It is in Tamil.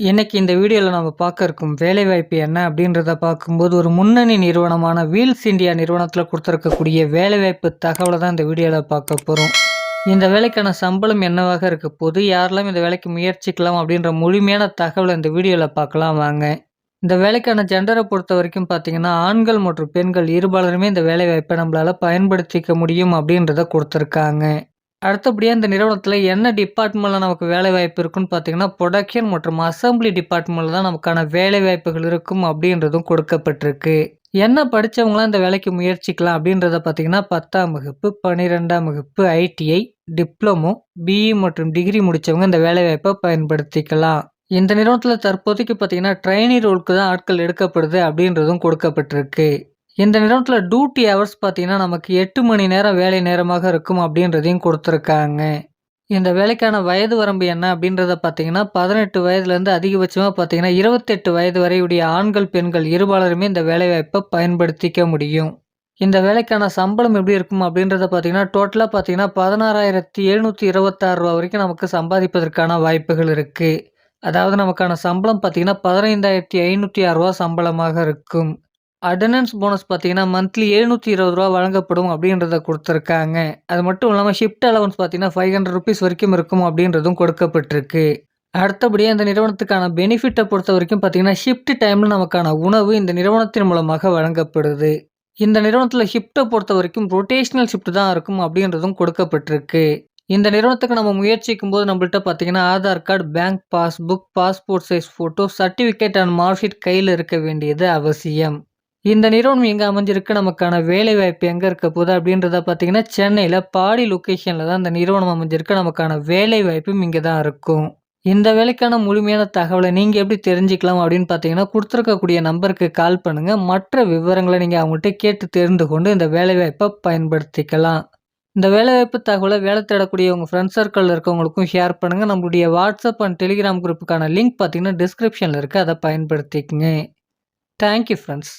இன்றைக்கி இந்த வீடியோவில் நம்ம பார்க்க இருக்கும் வேலைவாய்ப்பு என்ன அப்படின்றத பார்க்கும்போது ஒரு முன்னணி நிறுவனமான வீல்ஸ் இந்தியா நிறுவனத்தில் கொடுத்துருக்கக்கூடிய வேலைவாய்ப்பு தகவலை தான் இந்த வீடியோவில் பார்க்க போகிறோம் இந்த வேலைக்கான சம்பளம் என்னவாக இருக்க போது யாரெல்லாம் இந்த வேலைக்கு முயற்சிக்கலாம் அப்படின்ற முழுமையான தகவலை இந்த வீடியோவில் பார்க்கலாம் வாங்க. இந்த வேலைக்கான ஜெண்டரை பொறுத்த வரைக்கும் பார்த்தீங்கன்னா ஆண்கள் மற்றும் பெண்கள் இருபாலருமே இந்த வேலைவாய்ப்பை நம்மளால் பயன்படுத்திக்க முடியும் அப்படின்றத கொடுத்துருக்காங்க. அடுத்தபடியாக இந்த நிறுவனத்தில் என்ன டிபார்ட்மெண்ட்டில் நமக்கு வேலை வாய்ப்பு இருக்குன்னு பார்த்தீங்கன்னா ப்ரொடக்ஷன் மற்றும் அசம்பிளி டிபார்ட்மெண்ட்டில் தான் நமக்கான வேலை வாய்ப்புகள் இருக்கும் அப்படின்றதும் கொடுக்கப்பட்டிருக்கு. என்ன படித்தவங்களாம் இந்த வேலைக்கு முயற்சிக்கலாம் அப்படின்றத பார்த்தீங்கன்னா பத்தாம் வகுப்பு பன்னிரெண்டாம் வகுப்பு ஐடிஐ டிப்ளமோ பிஇ மற்றும் டிகிரி முடித்தவங்க இந்த வேலைவாய்ப்பை பயன்படுத்திக்கலாம். இந்த நிறுவனத்தில் தற்போதைக்கு பார்த்தீங்கன்னா ட்ரைனி ரோலுக்கு தான் ஆட்கள் எடுக்கப்படுது அப்படின்றதும் கொடுக்கப்பட்டிருக்கு. இந்த நிறுவனத்தில் டியூட்டி ஹவர்ஸ் பார்த்தீங்கன்னா நமக்கு எட்டு மணி நேரம் வேலை நேரமாக இருக்கும் அப்படின்றதையும் கொடுத்துருக்காங்க. இந்த வேலைக்கான வயது வரம்பு என்ன அப்படின்றத பார்த்தீங்கன்னா பதினெட்டு வயதுலேருந்து அதிகபட்சமாக பார்த்தீங்கன்னா இருபத்தெட்டு வயது வரையுடைய ஆண்கள் பெண்கள் இருபாலருமே இந்த வேலைவாய்ப்பை பயன்படுத்திக்க முடியும். இந்த வேலைக்கான சம்பளம் எப்படி இருக்கும் அப்படின்றத பார்த்தீங்கன்னா டோட்டலாக பார்த்தீங்கன்னா பதினாறாயிரத்தி எழுநூற்றி இருபத்தாறு ரூபா வரைக்கும் நமக்கு சம்பாதிப்பதற்கான வாய்ப்புகள் இருக்குது அதாவது நமக்கான சம்பளம் பார்த்தீங்கன்னா பதினைந்தாயிரத்தி ஐநூற்றி ரூபா சம்பளமாக இருக்கும். அட்டண்டன்ஸ் போனஸ் பார்த்தீங்கன்னா மந்த்லி எழுநூற்றி இருபது ரூபா வழங்கப்படும் அப்படின்றத கொடுத்துருக்காங்க. அது மட்டும் இல்லாமல் ஷிஃப்ட் அலவன்ஸ் பார்த்தீங்கன்னா ஃபைவ் ஹண்ட்ரட் ருபீஸ் வரைக்கும் இருக்கும் அப்படின்றதும் கொடுக்கப்பட்டிருக்கு. அடுத்தபடியாக இந்த நிறுவனத்துக்கான பெனிஃபிட்டை பொறுத்த வரைக்கும் பார்த்தீங்கன்னா ஷிஃப்ட் டைமில் நமக்கான உணவு இந்த நிறுவனத்தின் மூலமாக வழங்கப்படுது. இந்த நிறுவனத்தில் ஷிஃப்ட்டை பொறுத்த வரைக்கும் ரொட்டேஷ்னல் ஷிஃப்ட் தான் இருக்கும் அப்படின்றதும் கொடுக்கப்பட்டிருக்கு. இந்த நிறுவனத்துக்கு நம்ம முயற்சிக்கும் போது நம்மள்ட்ட பார்த்தீங்கன்னா Aadhaar card bank passbook passport size photo certificate and marksheet கையில் இருக்க வேண்டியது அவசியம். இந்த நிறுவனம் எங்கே அமைஞ்சிருக்கு நமக்கான வேலை வாய்ப்பு எங்கே இருக்க போகுது அப்படின்றத பார்த்தீங்கன்னா சென்னையில் பாடி லொக்கேஷனில் தான் இந்த நிறுவனம் அமைஞ்சிருக்கு. நமக்கான வேலை வாய்ப்பும் இங்கே தான் இருக்கும். இந்த வேலைக்கான முழுமையான தகவலை நீங்கள் எப்படி தெரிஞ்சுக்கலாம் அப்படின்னு பார்த்தீங்கன்னா கொடுத்துருக்கக்கூடிய நம்பருக்கு கால் பண்ணுங்கள் மற்ற விவரங்களை நீங்கள் அவங்கள்ட்ட கேட்டு தெரிந்து கொண்டு இந்த வேலைவாய்ப்பை பயன்படுத்திக்கலாம். இந்த வேலைவாய்ப்பு தகவலை வேலை தேடக்கூடிய உங்கள் ஃப்ரெண்ட்ஸ் சர்க்கிளில் இருக்கவங்களுக்கும் ஷேர் பண்ணுங்கள் நம்மளுடைய வாட்ஸ்அப் அண்ட் டெலிகிராம் குரூப்புக்கான லிங்க் பார்த்தீங்கன்னா டிஸ்கிரிப்ஷனில் இருக்குது அதை பயன்படுத்திக்கங்க. Thank you friends